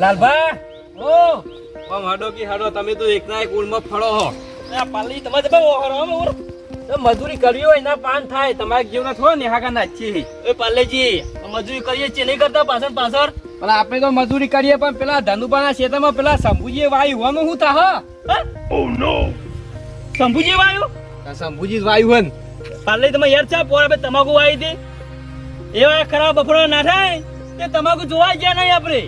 લાલભા? ઓ! હાડો કે હાડો તમે તો એકના એક ઉલમાં ફળો હો. આ પાલી તમારે તો બહુ ઓહરો હો, તો મજૂરી કરવી હોય એના પાન થાય તમારે જેવના થોડો નિહાકા નાચી એ પાલેજી મજૂરી કરીએ છીએ નહીં કરતા પાછળ પાછળ. પણ આપણે તો મજૂરી કરીએ પણ પેલા ધનુબાના ખેતરમાં પેલા શંભુજી વાયુ હોવાનું શું થા શંભુજી વાયુ? શંભુજી વાયુ હન. પાલે તમે યાર ચા પોર આપણે તમાકુ વાવી હતી એવા ખરાબ બફરો ના થાય તે તમાકુ જોવા ગયા નહીં આપણે.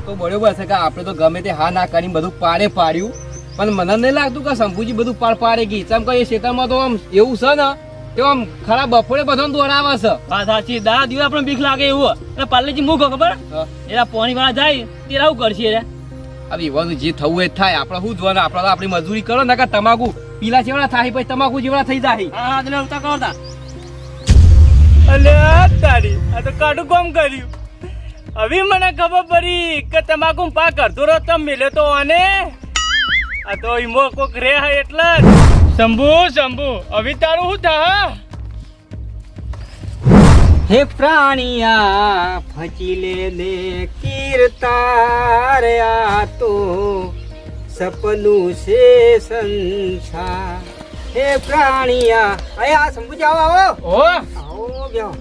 એ તો બરોબર છે કે આપણે તો ગમે તે હા ના કરીને બધું પાડે પાડ્યું. પણ મને નહીં લાગતું કે શંભુજી બધું પાડ પાડે ગઈ ચમ કે એ ખેતરમાં તો આમ એવું છે ને તો આમ ખરા બપોરે બધાને દોડાવે છે. હા સાચી. દા દિવસ આપણે બીક લાગે એવું એટલે પાલેજી મૂકો ખબર. એના પોણી વાળા જાય તે આવું કરશે રે. હવે એવાનું જે થવું એ જ થાય. આપણે શું જોવાનું? આપણે તો આપણી મજૂરી કરો ને કે તમાકુ પીલા જેવડા થાય પછી તમાકુ જેવડા થઈ જાય. હા હા એટલે ઉતા કરતા. અલે તારી આ તો કાઢું કોમ કર્યું. હવે મને ખબર પડી કે તમાકુ પાક કરતો રહો તમે મિલે તો આને? આ તો ઈમો કોક રે હા એટલે જ. શંભુ શંભુ હવે તારું શું થા હે? પ્રાણિયા ફચીલે લે કીર્તાર આ તો સપનું છે સંસાર. હે પ્રાણિયા અયા આ જાવ આવો આવો. ઓ આવો બેહો.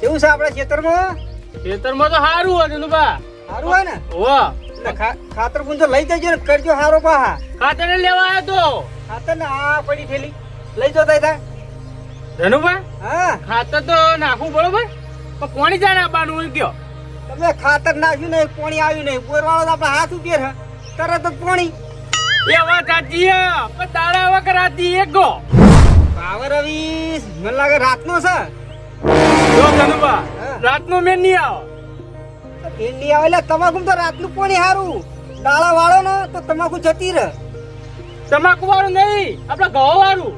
કેવું છે આપણા ખેતરમાં? ખેતરમાં તો સારું હોય બા સારું હોય ને? એટલે ખાતર પૂંજો લઈ જજો ને કરજો હારો પાહા. ખાતર લેવા આવ્યો તો. ખાતર ને આ પડી થેલી. લઈ જતા થાય ધનુભા હા. ખાતર તો નાખવું બરોબર પણ કોણી જાણે આપવાનું કયો તમે ખાતર નાખ્યું નહીં પાણી આવ્યું નહીં. બોરવાળો આપણે હાથ ઉપર હે. તરત જ પાણી. એ વાત સાચી હે પણ તારા વગર એક ગો. પાવર રવિ મને લાગે રાતનો છે. જો રાતનો મેં નહીં આવો. મેં ભીંડી આવે એટલે તમાકુ તો રાતનું પાણી સારું ડાળા વાળો ને તો તમાકુ જતી રહે. તમાકુ વાળું નહીં આપડે ઘઉં વાળું.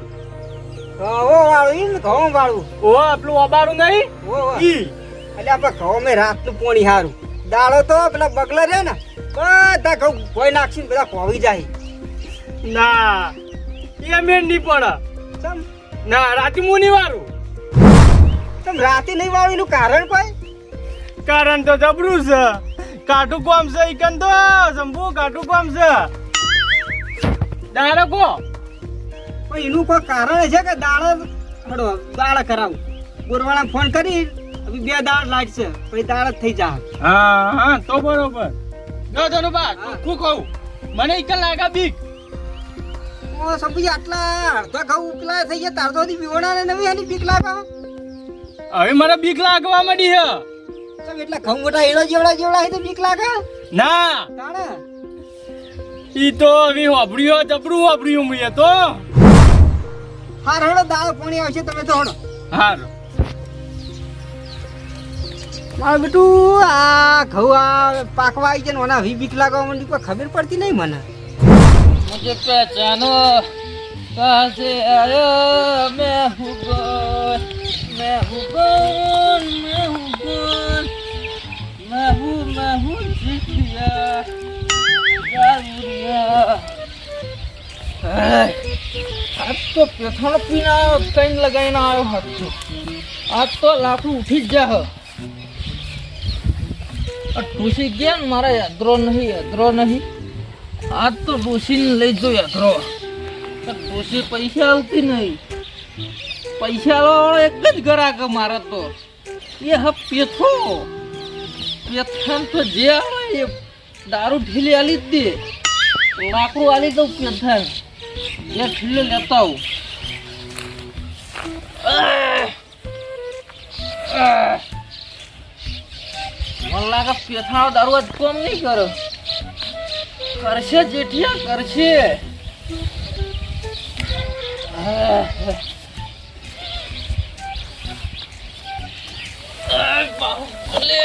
ઘઉં વાળું ઈ ને ઘઉં વાળું. ઓ આપણું ઓબારું નહીં. ઈ. એટલે આપણે ઘઉં મેં રાતનું પાણી સારું દાળો તો પેલા બગલા રે ને બધા ઘઉં ભોય નાખીને બધા ખોવી જાય. ના એ મેં નહીં પડે ના રાતી મુની વાળું. તમ રાતે નહીં વાવ એનું કારણ કોઈ? કારણ તો જબરું છે. કાઠું કોમ છે ઈકન તો શંભુ કાઠું કોમ છે. ડાયરેક્ટ કો પણ એનું કોઈ કારણ છે કે દાડા હડો દાડા કરાવું. બોરવાળા ફોન કરી હવે બે દાળ લાગશે પછી દાડા જ થઈ જા હા હા તો બરોબર. જો ધનુભા હા. કહું મને ઈકન લાગા બીક. ઓ સબજી આટલા અડધા ઘઉં ઉકલા થઈ ગયા તાર તો બીવડા ને નવી આની બીક લાગે હવે મને બીક લાગવા માંડી હે. તો એટલા ખંગોટા હીરો જેવડા જેવડા હે તો બીક લાગે? ના. તાણે? ઈ તો હવે હોબડ્યો જબડું હોબડ્યું મુએ તો. હાર હડો દાળ પાણી આવશે તમે તો હડો હાર. મારું બેટું આ ઘઉં આ પાકવા આવી છે ને ઓના વી બીક લાગવા માંડી કોઈ ખબર પડતી નહીં મને. મુજે પહેચાનો પાસે આયો મેં હું આજ તો પેથણ પીને આવ્યો કઈ લગાવીને આવ્યો હાથ આજ તો લાકડું ઉઠી જ જા ટૂસી ગયા ને મારા યાદરો નહીં યાદરો નહીં. આજ તો ટૂસીને લઈ જો યાદરો. ટૂસી પૈસા આવતી નહીં. પૈસા એક જ ગ્રાહક મારે તો. એ હા પેથો. પેથાન તો જે આવે એ દારૂ ઢીલી આલી જ દે. લાકડું આલી દઉં પેથાન. એ ઢીલે લેતા આવું! મને લાગે પેથાનો દારૂ આજ કોમ નહીં કરે. કરશે જેઠિયા, કરશે. આહ. ખોલે.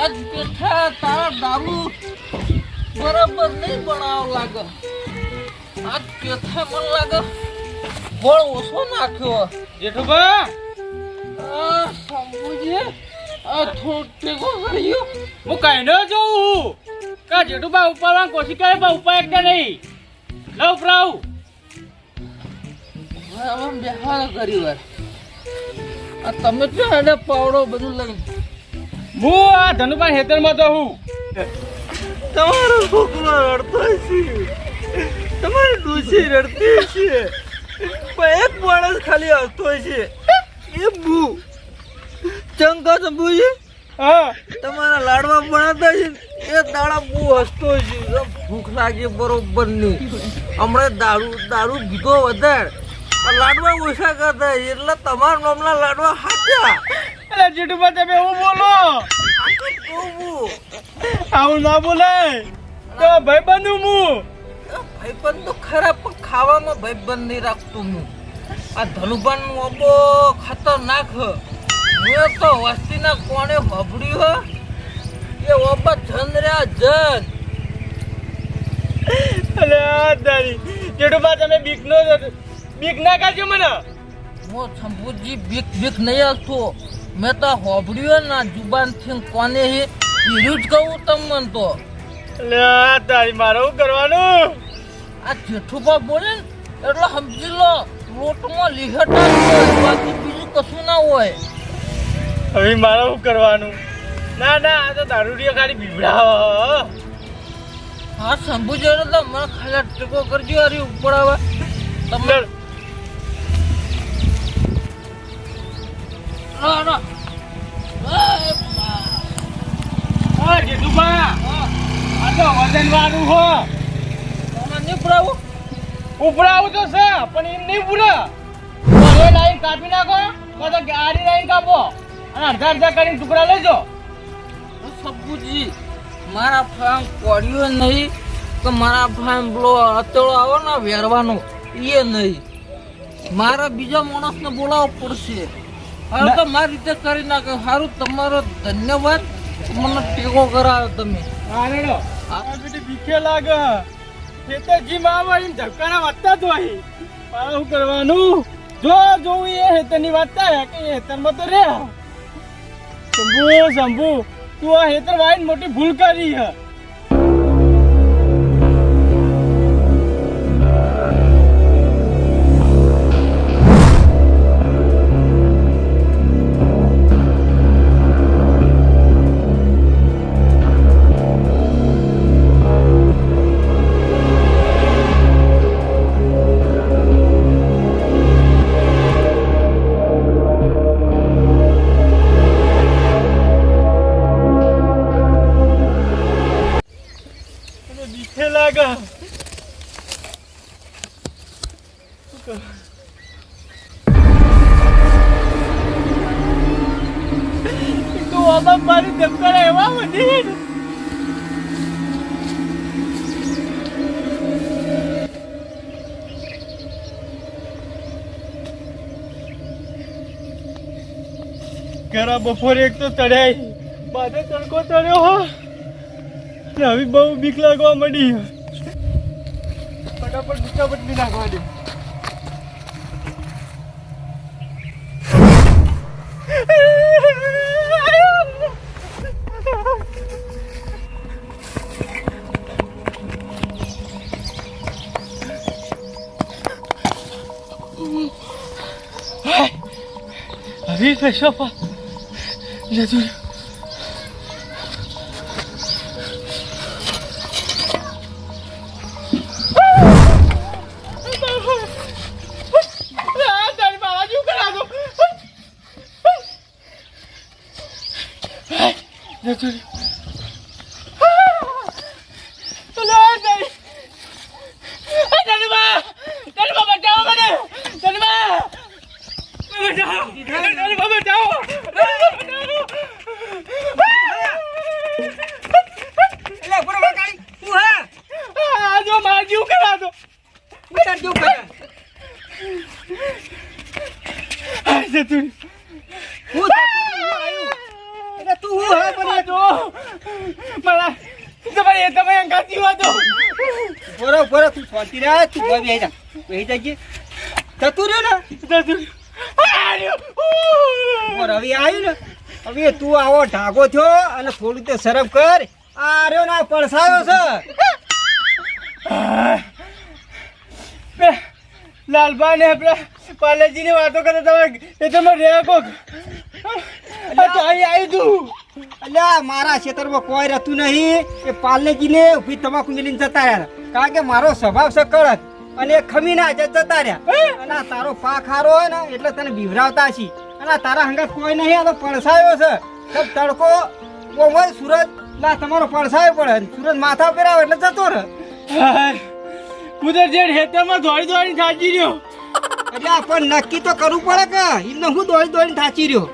આજ પેઠા તારા દારૂ બરાબર નહીં બનાવ લાગે. આજ પેઠા મને લાગે ગોળ ઓછો નાખ્યો. જેઠુભા! શંભુજી આ થોડું ટેકો કર્યો. હું કઈ ન જોઉં. કા જેઠુભા ઉપાડવા કોશિશ કરે પણ ઉપાય એકતા નહીં લવ આમ બેહવાનો કરી વાર આ તમે તો એને પાવડો બધું લઈને. હું આ ધનુભાઈ હેતરમાં તો હું. તમારો છોકરો રડતો છે. તમારી ડૂસી રડતી છે. પણ એક માણસ ખાલી હસતો છે. એ બુ. ચંકા સંભુજી હા. તમારા લાડવા ભણાતા છે એ દાડા બહુ હસતો છે. ભૂખ લાગી બરોબરની હમણાં દારૂ દારૂ પીધો વધારે. લાડવા ઓછા કરતા એટલે તમારા નામના લાડવા હાચ્યા અરે જીતુભાઈ તમે એવું બોલો. હાચું હું. આવું ના બોલાય. તો ભાઈ બંધુ હું ભાઈબંધ તો ખરા પણ ખાવામાં ભાઈબંધ નહીં રાખતું હું આ ધનુભાનનું અબો ખતરનાક હું. તો વસ્તીના કોણે ભભડ્યું હ? એ ઓબા જન રહ્યા જન. અરે તારી જીતુભાઈ તમે બીક નો બીક ના કાઢજો મને. હું શંભુજી બીક બીક નહીં હસતો. મેં તો હોભળ્યું ના જુબાનથી કોને હે? ઈરું જ કહું તમને તો. લે તારી મારે શું કરવાનું? આ જેઠુબા બોલે ને એટલે સમજી લો લોટમાં લીહટા હોય બાકી બીજું કશું ના હોય. હવે મારે શું કરવાનું? ના ના આ તો દારૂડિયો ખાલી બીવડાવો. હા શંભુજી તો મને ખાલી ટેકો કરજો અરે ઉપર આવે તમે હા જીતુભા આ તો વજન વાળું હો નહીં પડાવું ઉપડાવું તો છે પણ એમ નહીં પૂરા હવે કાપી નાખો કાં તો લાઈન કાપો અને અડધા અડધા કરીને ટુકડા લેજો સબુજી મારા ફામ પડ્યો નહીં કે મારા ફામ પેલો અતેળો આવો ને વેરવાનો એ નહીં મારા બીજા માણસને બોલાવવો પડશે. હવે તો મારી રીતે કરી નાખે. સારું તમારો ધન્યવાદ. મને ટેકો કરાવ્યો તમે. હા આ બેટી બીકે લાગે. ખેતરજી માં આવે એમ ધક્કાના વાતતા જ હોય. મારે શું કરવાનું? જો જોવું એ હેતરની વાત થાય. કે હેતરમાં તો રે. શંભુ શંભુ તું આ હેતર વાઈને મોટી ભૂલ કરી હે તો આમાં મારી ધબકારા એવા વધી ઘરા બપોરે એક તો ચડાઈ બાદ તડકો ચડ્યો હો. હવે બહુ બીક લાગવા મળી ફટાફટ બીજા બી નાખવા દે. હવે કશો પા જતું રહ્યું. આ તારી મારા જેવું કરાતો. જતું રહ્યું. અલે આ તારી. આ તારી માં. તારી માં બચાવો મને. તારી માં. બચાવો. તારી માં બચાવો. તારી માં બચાવો. એટલે બરોબર કાઢી તું હે આ જો મારા જેવું કરાતો. બેટા કેવું કરે આ જતું રહ્યું. હું તો તું આવ્યું એટલે તું હું હે આ જો. મારા તમારી તમે અંગાતી હતો બરો બરો તું શાંતિ રહે તું ભાઈ બેહી જા. બેહી જાજે જતું રહ્યું ને? જતું હવે આવ્યું ને? હવે તું આવો ઢાગો થયો અને થોડું તો શરમ કર. આ રહ્યો ને પડસાયો છે. લાલબા ને આપણા પાલેજી ની વાતો કરે તમે એ તો મેં રહ્યા કોક. આવી તું અલ્યા મારા ખેતરમાં કોઈ રહેતું નહીં. એ પાલનેજીને ઊભી તમાકુ મિલીને જતા રહ્યા. કારણ કે મારો સ્વભાવ છે કડક અને એ ખમી ના છે જતા રહ્યા. અને આ તારો પાક હારો હોય ને એટલે તને બીવરાવતા છી. અને તારા હંગાત કોઈ નહીં આ તો પડસાયો છે. તો તડકો ઓમય સુરત ના તમારો પડસાયો પડે. સુરત માથા પર આવે એટલે જતો રહે. કુદર જે હેતરમાં દોડી દોડી થાકી રહ્યો. એટલે પણ નક્કી તો કરવું પડે કે? એમને હું દોડી દોડીને થાચી રહ્યો?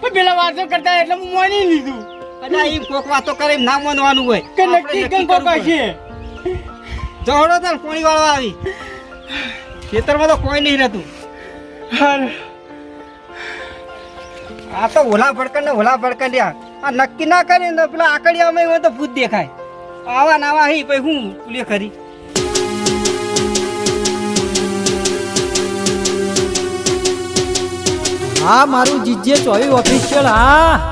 પણ પેલા વાતો કરતા એટલે હું માની લીધું. અને ઈ કોક વાતો કરે એમ ના માનવાનું હોય. કે નક્કી કોક કરવું જહોડો તાર પોણી વાળવા આવી. ખેતરમાં તો કોઈ નહીં રહેતું. આ તો ઓલા ભડકન ને ઓલા ભડકન રહ્યા. આ નક્કી ના કરે ને પેલા આકડિયામાં હોય તો ભૂત દેખાય. આવા નાવા હી પછી હું પુલે ખરી? હા મારું જીજે ચોવી ઓફિશિયલ હા.